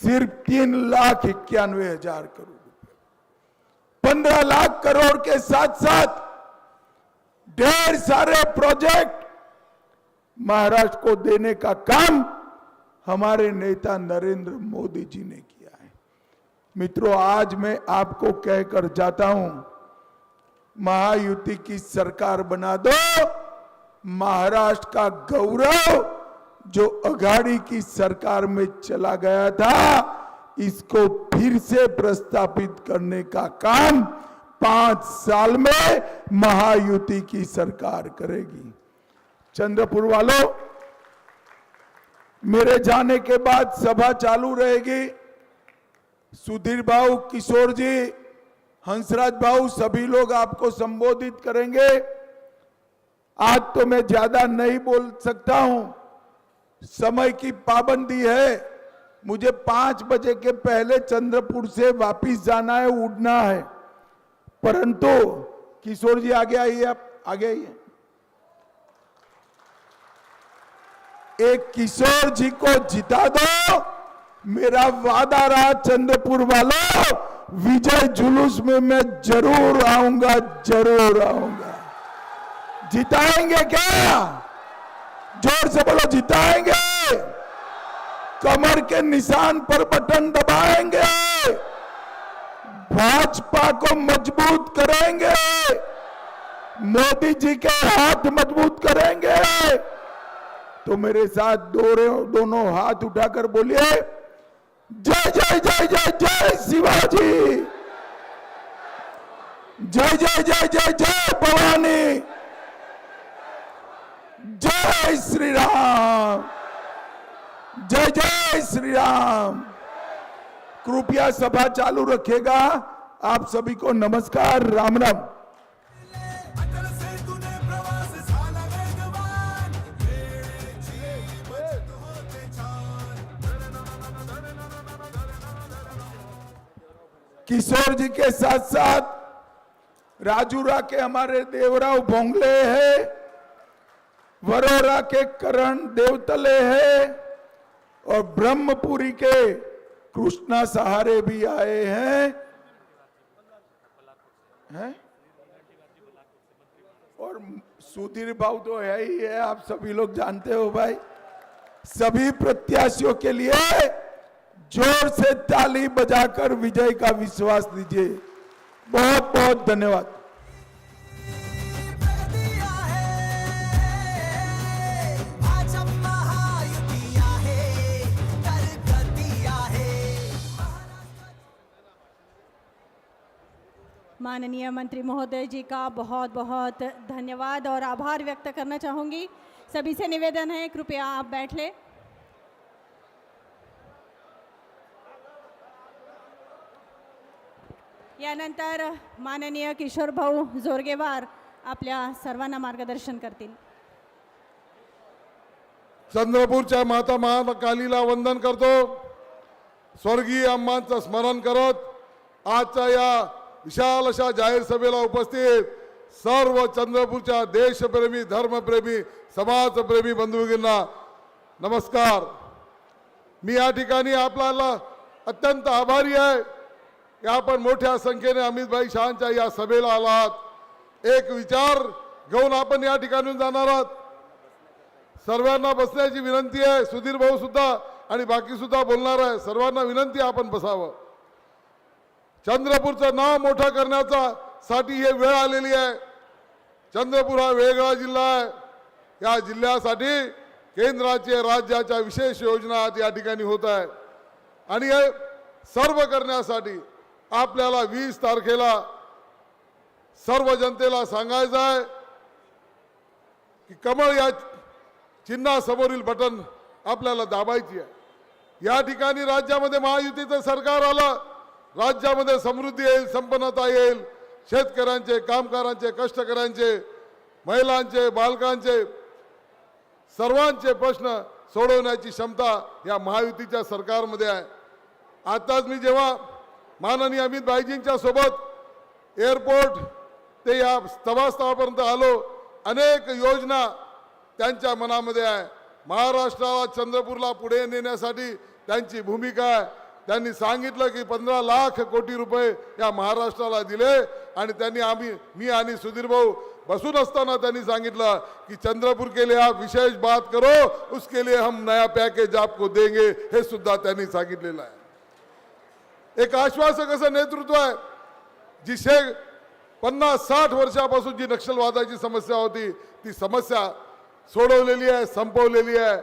सिर्फ़ तीन लाख इक्यानवे हज़ार करोड़ रुपए। पंद्रह लाख करोड़ के साथ साथ ढेर सारे प्रोजेक्ट महाराष्ट्र को देने का काम हमारे नेता नरेंद्र मोदी जी ने किया है। मित्रों, आज मैं आपको कहकर जाता हूँ, महायुति की सरकार बना दो, महाराष्ट्र का गौरव जो अघाड़ी की सरकार में चला गया था, इसको फिर से प्रस्तापित करने का काम पाँच साल में महायुति की सरकार करेगी। चंद्रपुर वालों, मेरे जाने के बाद सभा चालू रहेगी। सुधीर भाऊ, किशोर जी, हंसराज भाऊ, सभी लोग आपको संबोधित करेंगे। आज तो मैं ज़्यादा नहीं बोल सकता हूँ। समय की पाबंदी है। मुझे पाँच बजे के पहले चंद्रपुर से वापिस जाना है, उड़ना है। परंतु, किशोर जी आगे आइए आप, आगे आइए। एक किशोर जी को जिता दो। मेरा वादा रहा चंद्रपुर वालों, विजय जुलूस में मैं ज़रूर आऊँगा ज़रूर आऊँगा। जिताएँगे क्या? ज़ोर से बोलो जिताएँगे। कमर के निशान पर बटन दबाएँगे। भाजपा को मज़बूत करेंगे। मोदी जी के हाथ मज़बूत करेंगे। तो मेरे साथ दो दोनों हाथ उठाकर बोलिए, जय जय जय जय जय शिवाजी। जय जय जय जय जय भवानी। जय श्री राम जय जय श्री राम कृपया सभा चालू रखेगा। आप सभी को नमस्कार, राम राम। किशोर जी के साथ साथ राजूरा के हमारे देवराव भोंगले हैं। वरोरा के करण देवतले हैं और ब्रह्मपुरी के कृष्णा सहारे भी आए हैं। हैं? और सुधीर भाव तो है ही है, आप सभी लोग जानते हो भाई। सभी प्रत्याशियों के लिए ज़ोर से ताली बजाकर विजय का विश्वास दीजिए। बहुत बहुत धन्यवाद। माननीय मंत्री महोदय जी का बहुत बहुत धन्यवाद और आभार व्यक्त करना चाहूँगी। सभी से निवेदन है कृपया आप बैठ लें। यानंतर माननीय किशोर भाऊ जोरगेवार आपल्या सर्वांना मार्गदर्शन करतील। चंद्रपूरच्या माता महाकालीला वंदन करतो। स्वर्गीय अम्मांचं स्मरण करत आजच्या या विशाल अशा जाहीर सभेला उपस्थित सर्व चंद्रपूरच्या देशप्रेमी धर्मप्रेमी समाजप्रेमी बंधुगिरींना नमस्कार. मी या ठिकाणी आपल्याला अत्यंत आभारी आहे की आपण मोठ्या संख्येने अमितभाई शहांच्या या सभेला आलात. एक विचार घेऊन आपण या ठिकाणी जाणार आहात. सर्वांना बसण्याची विनंती आहे. सुधीर भाऊ सुद्धा आणि बाकी सुद्धा बोलणार आहे. सर्वांना विनंती आपण बसावं. चंद्रपूरचं नाव मोठं करण्याचा साठी हे वेळ आलेली आहे. चंद्रपूर हा वेगळा जिल्हा आहे. या जिल्ह्यासाठी केंद्राचे राज्याच्या विशेष योजना आज या ठिकाणी होत आहे. आणि हे सर्व करण्यासाठी आपल्याला वीस तारखेला सर्व जनतेला सांगायचं आहे की कमळ या चिन्हासमोरील बटन आपल्याला दाबायची आहे. या ठिकाणी राज्यामध्ये महायुतीचं सरकार आलं. राज्यामध्ये समृद्धी येईल संपन्नता येईल. शेतकऱ्यांचे कामगारांचे कष्टकऱ्यांचे महिलांचे बालकांचे सर्वांचे प्रश्न सोडवण्याची क्षमता या महायुतीच्या सरकारमध्ये आहे. आत्ताच मी जेव्हा माननीय अमित भाईजींच्या सोबत एअरपोर्ट ते या स्थवास्थळापर्यंत आलो अनेक योजना त्यांच्या मनामध्ये आहे. महाराष्ट्राला चंद्रपूरला पुढे नेण्यासाठी त्यांची भूमिका आहे. त्यांनी सांगितलं की पंधरा लाख कोटी रुपये या महाराष्ट्राला दिले आणि त्यांनी आम्ही मी आणि सुधीर भाऊ बसून असताना त्यांनी सांगितलं की चंद्रपूर के लिए आप विशेष बात करो उसके लिए हम नया पॅकेज आपको देंगे हे सुद्धा त्यांनी सांगितलेलं आहे. एक आश्वासक असं नेतृत्व आहे जी पन्नास साठ वर्षापासून जी नक्षलवादाची समस्या होती ती समस्या सोडवलेली आहे संपवलेली आहे.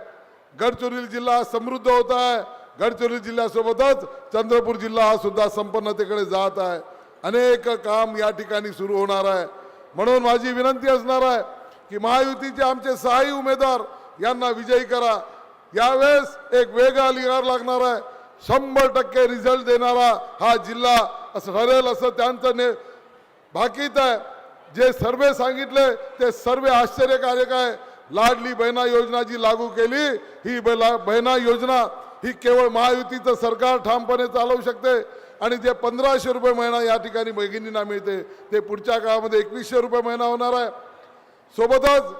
गडचिरोली जिल्हा समृद्ध होत आहे. गडचिरोली जिल्ह्यासोबतच चंद्रपूर जिल्हा हा सुद्धा संपन्नतेकडे जात आहे. अनेक काम या ठिकाणी सुरू होणार आहे. म्हणून माझी विनंती असणार आहे की महायुतीचे आमचे सहाही उमेदवार यांना विजयी करा. यावेळेस एक वेगळा लिहार लागणार आहे. शंभर टक्के रिझल्ट देणारा हा जिल्हा असं ठरेल असं त्यांचं ने भाकीत आहे. जे सर्वे सांगितले ते सर्व आश्चर्यकारक आहे. लाडली बहिणा योजना जी लागू केली ही बला- बहिणा योजना ही केवळ महायुतीचं सरकार ठामपणे चालवू शकते आणि जे पंधराशे रुपये महिना या ठिकाणी भगिनींना मिळते ते पुढच्या काळामध्ये एकवीसशे रुपये महिना होणार आहे. सोबतच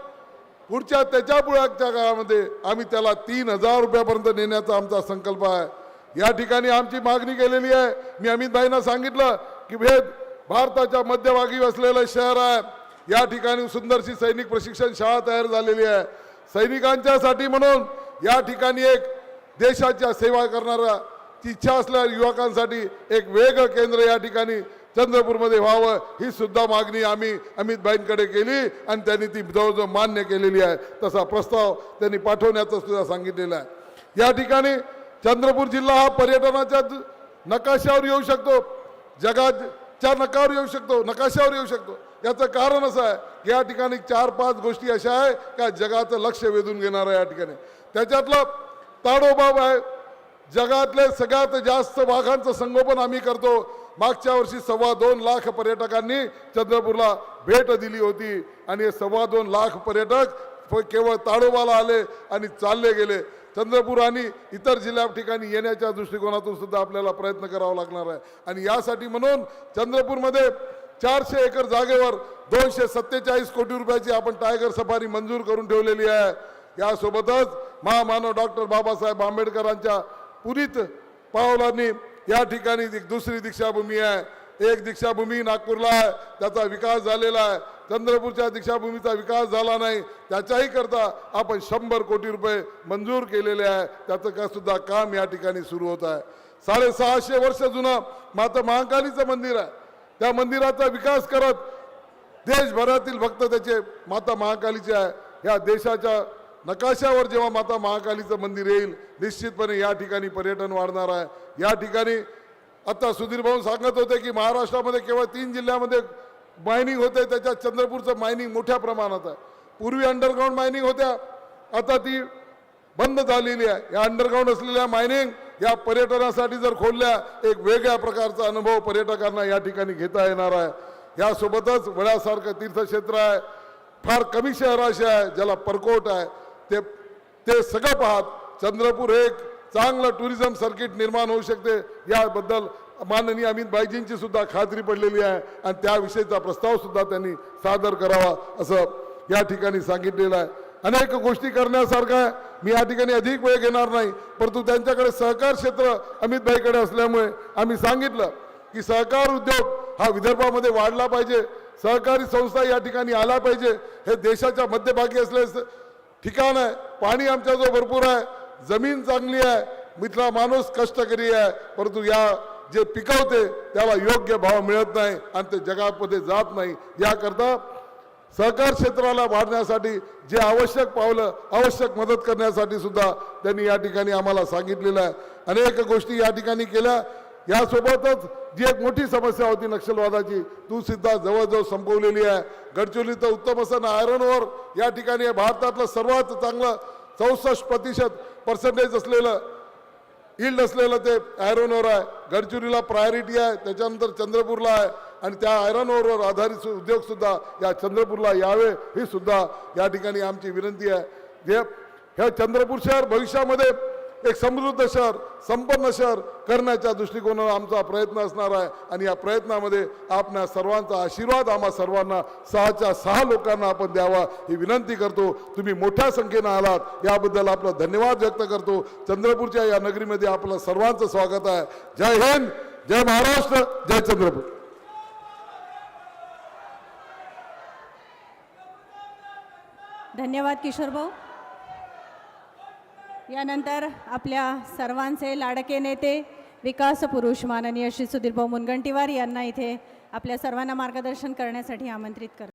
पुढच्या त्याच्या पुढच्या काळामध्ये आम्ही त्याला तीन हजार रुपयापर्यंत नेण्याचा आमचा संकल्प आहे. या ठिकाणी आमची मागणी केलेली आहे. मी अमितभाईंना सांगितलं की भेद भारताच्या मध्यभागी असलेलं शहर आहे. या ठिकाणी सुंदरशी सैनिक प्रशिक्षण शाळा तयार झालेली आहे. सैनिकांच्यासाठी म्हणून या ठिकाणी एक देशाच्या सेवा करणारा इच्छा असलेल्या युवकांसाठी एक वेगळं केंद्र या ठिकाणी चंद्रपूरमध्ये व्हावं ही सुद्धा मागणी आम्ही अमितबाईंकडे केली आणि त्यांनी ती जवळजवळ मान्य केलेली आहे. तसा प्रस्ताव त्यांनी पाठवण्याचं सुद्धा सांगितलेला आहे. या ठिकाणी चंद्रपूर जिल्हा हा पर्यटनाच्या नकाशावर येऊ शकतो. जगाच्या नकावर येऊ शकतो नकाशावर येऊ शकतो. याचं कारण असं आहे की या ठिकाणी चार पाच गोष्टी अशा आहे का जगाचं लक्ष वेधून घेणार आहे या ठिकाणी. त्याच्यातलं ताडोबाब आहे जगातले सगळ्यात जास्त वाघांचं संगोपन आम्ही करतो. मागच्या वर्षी सव्वा दोन लाख पर्यटकांनी चंद्रपूरला भेट दिली होती. आणि हे सव्वा दोन लाख पर्यटक केवळ ताडोबाला आले आणि चालले गेले. चंद्रपूर आणि इतर जिल्ह्या ठिकाणी येण्याच्या दृष्टिकोनातून सुद्धा आपल्याला प्रयत्न करावा लागणार आहे. आणि यासाठी म्हणून चंद्रपूरमध्ये चारशे एकर जागेवर दोनशे सत्तेचाळीस कोटी रुपयाची आपण टायगर सफारी मंजूर करून ठेवलेली आहे. यासोबतच महामानव डॉक्टर बाबासाहेब आंबेडकरांच्या पुरीत पावलांनी या ठिकाणी दुसरी दीक्षाभूमी आहे. एक दीक्षाभूमी नागपूरला आहे. त्याचा विकास झालेला आहे. चंद्रपूरच्या दीक्षाभूमीचा विकास झाला नाही. त्याच्याही करता आपण शंभर कोटी रुपये मंजूर केलेले आहे. त्याचं का सुद्धा काम या ठिकाणी सुरू होत आहे. साडेसहाशे वर्ष जुनं माता महाकालीचं मंदिर आहे. त्या मंदिराचा विकास करत देशभरातील भक्त त्याचे माता महाकालीचे आहे. या देशाच्या नकाशावर जेव्हा माता महाकालीचं मंदिर येईल निश्चितपणे या ठिकाणी पर्यटन वाढणार आहे. या ठिकाणी आता सुधीर भाऊ सांगत होते की महाराष्ट्रामध्ये केवळ तीन जिल्ह्यामध्ये मायनिंग होते त्याच्यात चंद्रपूरचं मायनिंग मोठ्या प्रमाणात आहे. पूर्वी अंडरग्राऊंड मायनिंग होत्या आता ती बंद झालेली आहे. या अंडरग्राऊंड असलेल्या मायनिंग या पर्यटनासाठी जर खोलल्या एक वेगळ्या प्रकारचा अनुभव पर्यटकांना या ठिकाणी घेता येणार आहे. यासोबतच वड्यासारखं तीर्थक्षेत्र आहे. फार कमी शहराशी आहे ज्याला परकोट आहे. ते ते सगळं पाहत चंद्रपूर एक चांगलं टुरिझम सर्किट निर्माण होऊ शकते. याबद्दल माननीय अमित भाईजींची सुद्धा खात्री पडलेली आहे आणि त्याविषयीचा प्रस्ताव सुद्धा त्यांनी सादर करावा असं या ठिकाणी सांगितलेलं आहे. अनेक गोष्टी करण्यासारखं आहे. मी या ठिकाणी अधिक वेळ घेणार नाही परंतु त्यांच्याकडे सहकार क्षेत्र अमितभाईकडे असल्यामुळे आम्ही सांगितलं की सहकार उद्योग हा विदर्भामध्ये वाढला पाहिजे. सहकारी संस्था या ठिकाणी आल्या पाहिजे. हे देशाच्या मध्यभागी असलेलं ठिकाण आहे पाणी आमच्याजवळ भरपूर आहे जमीन चांगली आहे मिथला माणूस कष्टकरी आहे परंतु या जे पिकवते त्याला योग्य भाव मिळत नाही आणि ते जगामध्ये जात नाही. याकरता सहकार क्षेत्राला वाढण्यासाठी जे आवश्यक पावलं आवश्यक मदत करण्यासाठी सुद्धा त्यांनी या ठिकाणी आम्हाला सांगितलेलं आहे. अनेक गोष्टी या ठिकाणी केल्या. यासोबतच जी एक मोठी समस्या होती नक्षलवादाची तू सुद्धा जवळजवळ संपवलेली आहे. गडचिरोलीचं उत्तम असं आयरन ओर या ठिकाणी भारतातलं सर्वात चांगलं चौसष्ट प्रतिशत पर्सेंटेज असलेलं इल्ड असलेलं ते आयरन ओर आहे. गडचिरोलीला प्रायोरिटी आहे त्याच्यानंतर चंद्रपूरला आहे आणि त्या आयरन ओरवर आधारित उद्योगसुद्धा उद्योग सुद्धा या चंद्रपूरला यावे ही सुद्धा या ठिकाणी आमची विनंती आहे. जे हे चंद्रपूर शहर भविष्यामध्ये एक समृद्ध शहर संपन्न शहर करण्याच्या दृष्टिकोनानं आमचा प्रयत्न असणार आहे. आणि या प्रयत्नामध्ये आपल्या सर्वांचा आशीर्वाद आम्हा सर्वांना सहाच्या सहा लोकांना आपण द्यावा ही विनंती करतो. तुम्ही मोठ्या संख्येनं आलात. याबद्दल आपला धन्यवाद व्यक्त करतो. चंद्रपूरच्या या नगरीमध्ये आपलं सर्वांचं स्वागत आहे. जय हिंद जय महाराष्ट्र जय चंद्रपूर. धन्यवाद किशोर भाऊ यानंतर आपल्या सर्वांचे लाडके नेते विकास पुरुष माननीय श्री सुधीरभाऊ मुनगंटीवार यांना इथे आपल्या सर्वांना मार्गदर्शन करण्यासाठी आमंत्रित कर